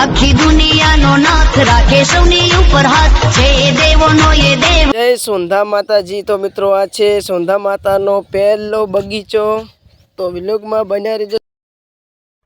આખી દુનિયાનો નાથ રાખે સૌની ઉપર હાથ. છે દેવોનો એ દેવ. જય સોંધા માતાજી. તો મિત્રો આ છે સોંધા માતાનો પહેલો બગીચો. તો વિલોગમાં બન્યા રહેજો.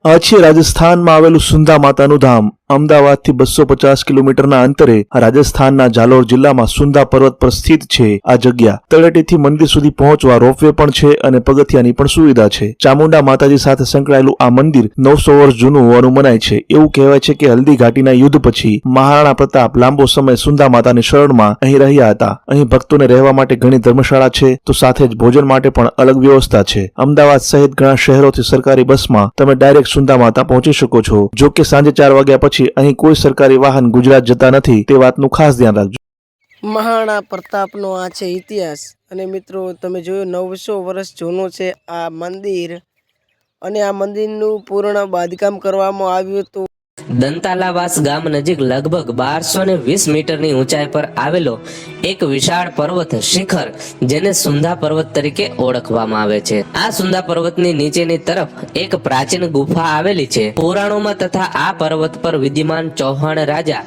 આ છે રાજસ્થાનમાં આવેલું સુંદા માતાનું ધામ. અમદાવાદથી બસો પચાસ કિલોમીટરના અંતરે રાજસ્થાનના જાલોર જિલ્લામાં સુંદા પર્વત પર સ્થિત છે આ જગ્યા. તળેટીથી મંદિર સુધી પહોંચવા રોપવે પણ છે અને પગથિયાની પણ સુવિધા છે. ચામુંડા માતાજી સાથે સંકળાયેલું આ મંદિર નવસો વર્ષ જૂનું હોવાનું મનાય છે. એવું કહેવાય છે કે હલ્દી ઘાટીના યુદ્ધ પછી મહારાણા પ્રતાપ લાંબો સમય સુંદા માતાની શરણમાં અહીં રહ્યા હતા. અહીં ભક્તોને રહેવા માટે ઘણી ધર્મશાળા છે, તો સાથે જ ભોજન માટે પણ અલગ વ્યવસ્થા છે. અમદાવાદ સહિત ઘણા શહેરોથી સરકારી બસમાં તમે ડાયરેક્ટ સુંદા માતા પહોંચી શકો છો. જો કે સાંજે ચાર વાગ્યા પછી અહીં કોઈ સરકારી વાહન ગુજરાત જતા નથી, તે વાતનું ખાસ ધ્યાન રાખજો. મહારાણા પ્રતાપનો આ છે ઇતિહાસ. અને મિત્રો, તમે જોયું, નવસો વર્ષ જૂનો છે આ મંદિર. અને આ મંદિરનું પૂર્ણ બાંધકામ કરવામાં આવ્યું હતું. દંતાલાવાસ ગામ નજીક લગભગ બારસો ને વીસ મીટરની ઊંચાઈ પર આવેલો એક વિશાળ પર્વત શિખર, જેને સુંધા પર્વત તરીકે ઓળખવામાં આવે છે. આ સુંધા પર્વતની નીચેની તરફ એક પ્રાચીન ગુફા આવેલી છે. પુરાણોમાં તથા આ પર્વત પર વિદ્યમાન ચૌહાણ રાજા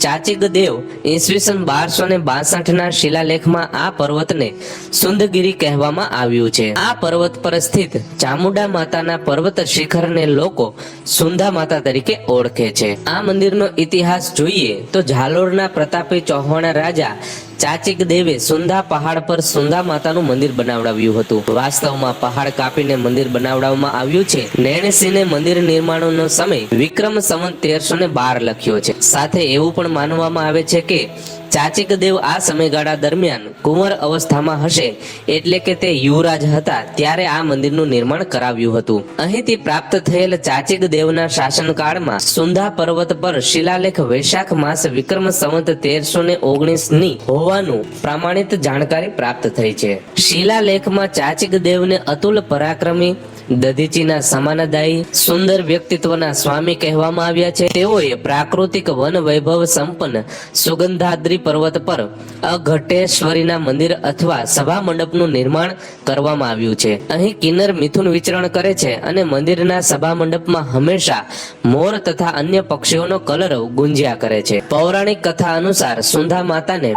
ચાચિક દેવ ઈસવીસન બારસો ને બાસઠ ના શિલાલેખમાં આ પર્વતને સુંદગીરી કહેવામાં આવ્યું છે. આ પર્વત પર સ્થિત ચામુંડા માતાના પર્વત શિખરને લોકો સુંધા માતા તરીકે ઓળખે છે. આ મંદિરનો ઇતિહાસ જોઈએ તો ઝાલોરના પ્રતાપી ચૌહાણ રાજા ચાચિક દેવે સુંધા પહાડ પર સુંધા માતાનું મંદિર બનાવડાવ્યું હતું. વાસ્તવમાં પહાડ કાપીને મંદિર બનાવડાવવામાં આવ્યું છે. નૈણસિંહને મંદિર નિર્માણનો સમય વિક્રમ સંવત તેરસો બાર લખ્યો છે. સાથે એવું પણ માનવામાં આવે છે કે ચાચિક દેવ આ સમયગાળા દરમિયાન કુંવર અવસ્થામાં હશે એટલે કે તે યુવરાજ હતા ત્યારે આ મંદિરનું નિર્માણ કરાવ્યું હતું. અહીંથી પ્રાપ્ત થયેલ ચાચિક દેવના શાસનકાળમાં સુંધા પર્વત પર શિલાલેખ વૈશાખ માસ વિક્રમ સંવત તેરસો ને ઓગણીસની હોવાનું પ્રમાણિત જાણકારી પ્રાપ્ત થઈ છે. શિલાલેખમાં ચાચિક દેવને અતુલ પરાક્રમી દધીચીના સમાનદાયી સુંદર વ્યક્તિત્વના સ્વામી કહેવામાં આવ્યા છે. તેઓએ પ્રાકૃતિક વન વૈભવ સંપન્ન સુગંધાદ્રી પર્વત પર અઘટેશ્વરીના મંદિર અથવા સભા મંડપનું નિર્માણ કરવામાં આવ્યું છે. અહીં કિન્નર મિથુન વિચરણ કરે છે અને મંદિરના સભા મંડપમાં હંમેશા મોર તથા અન્ય પક્ષીઓનો કલરવ ગુંજ્યા કરે છે. પૌરાણિક કથા અનુસાર સુંધા માતાને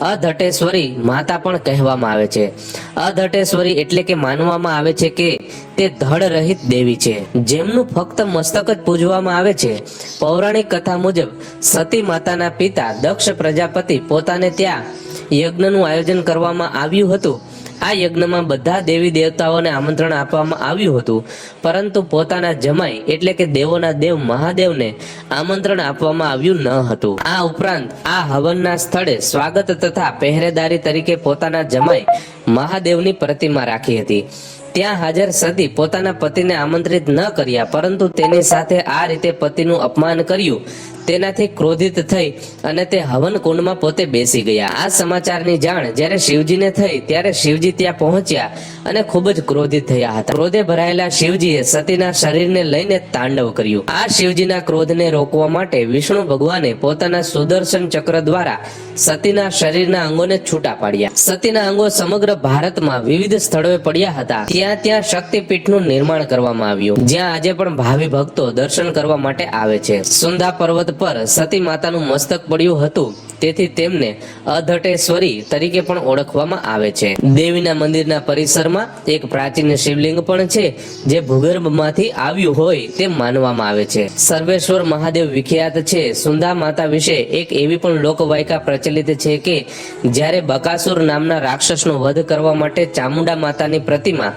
અધટેશ્વરી માતા પણ કહેવામાં આવે છે. અધટેશ્વરી એટલે કે માનવામાં આવે છે કે તે ધડ રહિત દેવી છે. જેમનું ફક્ત મસ્તક જ પૂજવામાં આવે છે. પૌરાણિક કથા મુજબ, સતી માતાના પિતા દક્ષ પ્રજાપતિ પોતાને ત્યાં યજ્ઞનું આયોજન કરવામાં આવ્યું હતું. આ યજ્ઞમાં બધા દેવી દેવતાઓને આમંત્રણ આપવામાં આવ્યું હતું. પરંતુ પોતાના જમાઈ એટલે કે દેવોના દેવ મહાદેવને આમંત્રણ આપવામાં આવ્યું ન હતું. આ ઉપરાંત આ હવનના સ્થળે સ્વાગત તથા પહેરેદારી તરીકે પોતાના જમાઈ મહાદેવની પ્રતિમા રાખી હતી. ત્યાં હાજર સતી પોતાના પતિને આમંત્રિત ન કર્યા, પરંતુ તેની સાથે આ રીતે પતિનું અપમાન કર્યું. તેનાથી ક્રોધિત થઈ અને તે હવન કુંડમાં પોતે બેસી ગયા. આ સમાચારની જાણ જ્યારે શિવજીને થઈ, ત્યારે શિવજી ત્યાં પહોંચ્યા અને ખૂબ જ ક્રોધિત થયા હતા. ક્રોધે ભરાયેલા શિવજીએ સતીના શરીરને લઈને તાંડવ કર્યું. આ શિવજીના ક્રોધને રોકવા માટે વિષ્ણુ ભગવાને પોતાના સુદર્શન ચક્ર દ્વારા સતીના શરીરના અંગોને છૂટા પાડ્યા. સતીના અંગો સમગ્ર ભારતમાં વિવિધ સ્થળોએ પડ્યા હતા. ત્યાં ત્યાં શક્તિપીઠનું નિર્માણ કરવામાં આવ્યું. જ્યાં આજે પણ ભાવિ ભક્તો દર્શન કરવા માટે આવે છે. સુંદા પર્વત પર સતી માતાનું મસ્તક પડ્યું હતું. તેથી તેમને અધટેશ્વરી તરીકે પણ ઓળખવામાં આવે છે. દેવીના મંદિરના પરિસરમાં એક પ્રાચીન શિવલિંગ પણ છે, જે ભૂગર્ભમાંથી આવ્યું હોય તેમ માનવામાં આવે છે. સર્વેશ્વર મહાદેવ વિખ્યાત છે. સુંદા માતા વિશે એક એવી પણ લોકવાયકા પ્રચલિત છે કે, જ્યારે બકાસુર નામના રાક્ષસનો વધ કરવા માટે ચામુંડા માતાની પ્રતિમા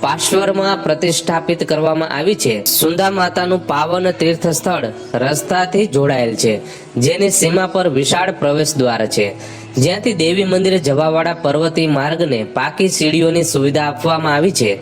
પાર્શ્વરમાં પ્રતિષ્ઠાપિત કરવામાં આવી છે. સુંદા માતાનું પાવન તીર્થ સ્થળ રસ્તાથી જોડાયેલ છે, જેની સીમા પર વિશાળ પ્રવેશ દ્વાર છે. જ્યાંથી દેવી મંદિરે જવાવાળા પર્વતી માર્ગને પાકી સીડીઓની સુવિધા આપવામાં આવી છે.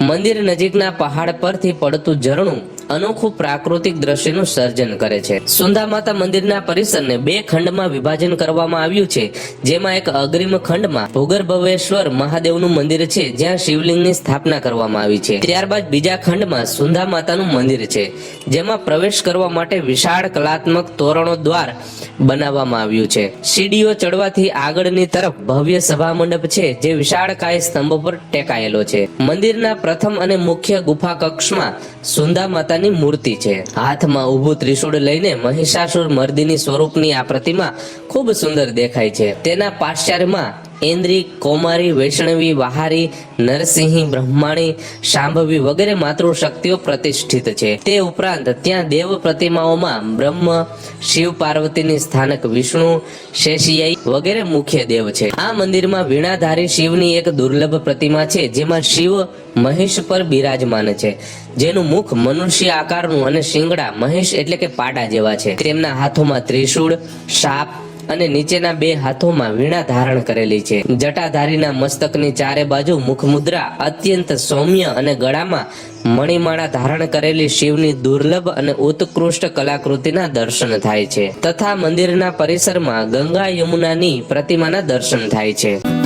મંદિર નજીકના પહાડ પરથી પડતું ઝરણું અનોખું પ્રાકૃતિક દ્રશ્યનું સર્જન કરે છે. સુંદા માતા મંદિરના પરિસરને બે ખંડમાં વિભાજન કરવામાં આવ્યું છે. જેમાં એક અગ્રિમ ખંડમાં ભૂગર્ભવેશ્વર મહાદેવનું મંદિર છે, જ્યાં શિવલિંગની સ્થાપના કરવામાં આવી છે. ત્યારબાદ બીજા ખંડમાં સુંદા માતાનું મંદિર છે, જેમાં પ્રવેશ કરવા માટે વિશાળ કલાત્મક તોરણો દ્વાર બનાવવામાં આવ્યું છે. સીડીઓ ચડવાથી આગળની તરફ ભવ્ય સભા મંડપ છે, જે વિશાળકાય સ્તંભ પર ટેકાયેલો છે. મંદિરના પ્રથમ અને મુખ્ય ગુફા કક્ષમાં સુંદા માતાની મૂર્તિ છે. હાથમાં ઊભું ત્રિશૂળ લઈને મહિષાસુર મર્દિની સ્વરૂપની આ પ્રતિમા ખૂબ સુંદર દેખાય છે. તેના પાશ્ચાત્યમાં ઇન્દ્રી, કોમારી, વૈષ્ણવી, વહારી, નરસિંહી, બ્રહ્માણી, શાંભવી વગેરે માતૃશક્તિઓ પ્રતિષ્ઠિત છે. તે ઉપરાંત ત્યાં દેવ પ્રતિમાઓમાં બ્રહ્મ, શિવ પાર્વતીની સ્થાનક વિષ્ણુ, શેષિયાઈ વગેરે મુખ્ય દેવ છે. આ મંદિરમાં વીણાધારી શિવની એક દુર્લભ પ્રતિમા છે, જેમાં શિવ મહેશ પર બિરાજમાન છે. જેનું મુખ મનુષ્ય આકારનું અને શિંગડા મહેશ એટલે કે પાડા જેવા છે. તેમના હાથોમાં ત્રિશૂળ શાપ અને નીચેના બે હાથોમાં વીણા ધારણ કરેલી છે. જટાધારીના મસ્તકની ચારે બાજુ મુખમુદ્રા, અત્યંત સૌમ્ય અને ગળામાં મણિમાળા ધારણ કરેલી શિવની દુર્લભ અને ઉત્કૃષ્ટ કલાકૃતિના દર્શન થાય છે. તથા મંદિરના પરિસરમાં ગંગા યમુનાની પ્રતિમાના દર્શન થાય છે.